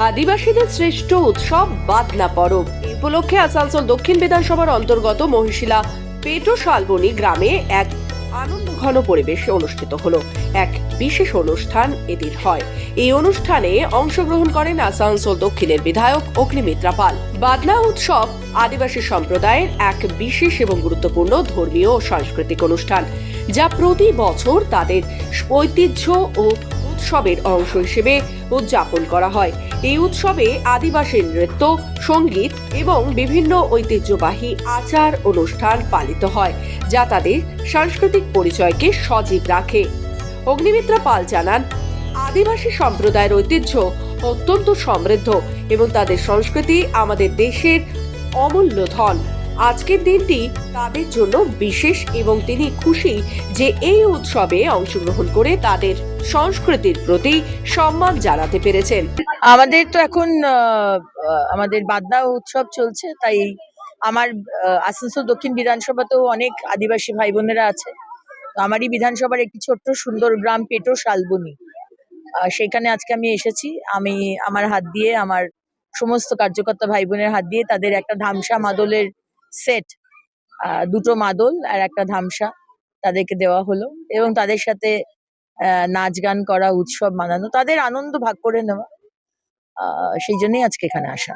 আদিবাসীদের শ্রেষ্ঠ উৎসব বাদনা পরব। এই উপলক্ষে আসানসোল দক্ষিণ বিধানসভার অন্তর্গত মহিশিলা পেটো শালবনী গ্রামে এক আনন্দ ঘন পরিবেশে অনুষ্ঠিত হলো। এক বিশেষ অনুষ্ঠান এদিন হয়। এই অনুষ্ঠানে অংশগ্রহণ করেন আসানসোল দক্ষিণের বিধায়ক অগ্নিমিত্রা পাল। বাদনা উৎসব আদিবাসী সম্প্রদায়ের এক বিশেষ এবং গুরুত্বপূর্ণ ধর্মীয় ও সাংস্কৃতিক অনুষ্ঠান, যা প্রতি বছর তাদের ঐতিহ্য ও উৎসবের অংশ হিসেবে উদযাপন করা হয়। এই উৎসবে আদিবাসী নৃত্য, সংগীত এবং বিভিন্ন ঐতিহ্যবাহী আচার অনুষ্ঠান পালিত হয়, যা তাদের সাংস্কৃতিক পরিচয়কে সজীব রাখে। অগ্নিমিত্রা পাল জানান, আদিবাসী সম্প্রদায়ের ঐতিহ্য অত্যন্ত সমৃদ্ধ এবং তাদের সংস্কৃতি আমাদের দেশের অমূল্য ধন। আজকের দিনটি তাদের জন্য বিশেষ এবং তিনি খুশি যে এই উৎসবে অংশগ্রহণ করে তাদের সংস্কৃতির প্রতি সম্মান জানাতে পেরেছেন। আমাদের তো এখন আমাদের বাদনা উৎসব চলছে, তাই আমার আসানসোল দক্ষিণ বিধানসভাতেও অনেক আদিবাসী ভাই বোনেরা আছে আমারই বিধানসভার একটি ছোট্ট সুন্দর গ্রাম পেটো শালবনি। সেখানে আজকে আমি এসেছি। আমি আমার হাত দিয়ে, আমার সমস্ত কার্যকর্তা ভাই বোনের হাত দিয়ে তাদের একটা ধামসা মাদলের সেট দুটো মাদল আর একটা ধামসা তাদেরকে দেওয়া হলো এবং তাদের সাথে নাচ গান করা, উৎসব মানানো, তাদের আনন্দ ভাগ করে নেওয়া সেই জন্যই আজকে এখানে আসা।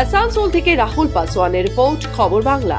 আসানসোল থেকে রাহুল পাসওয়ানের রিপোর্ট, খবর বাংলা।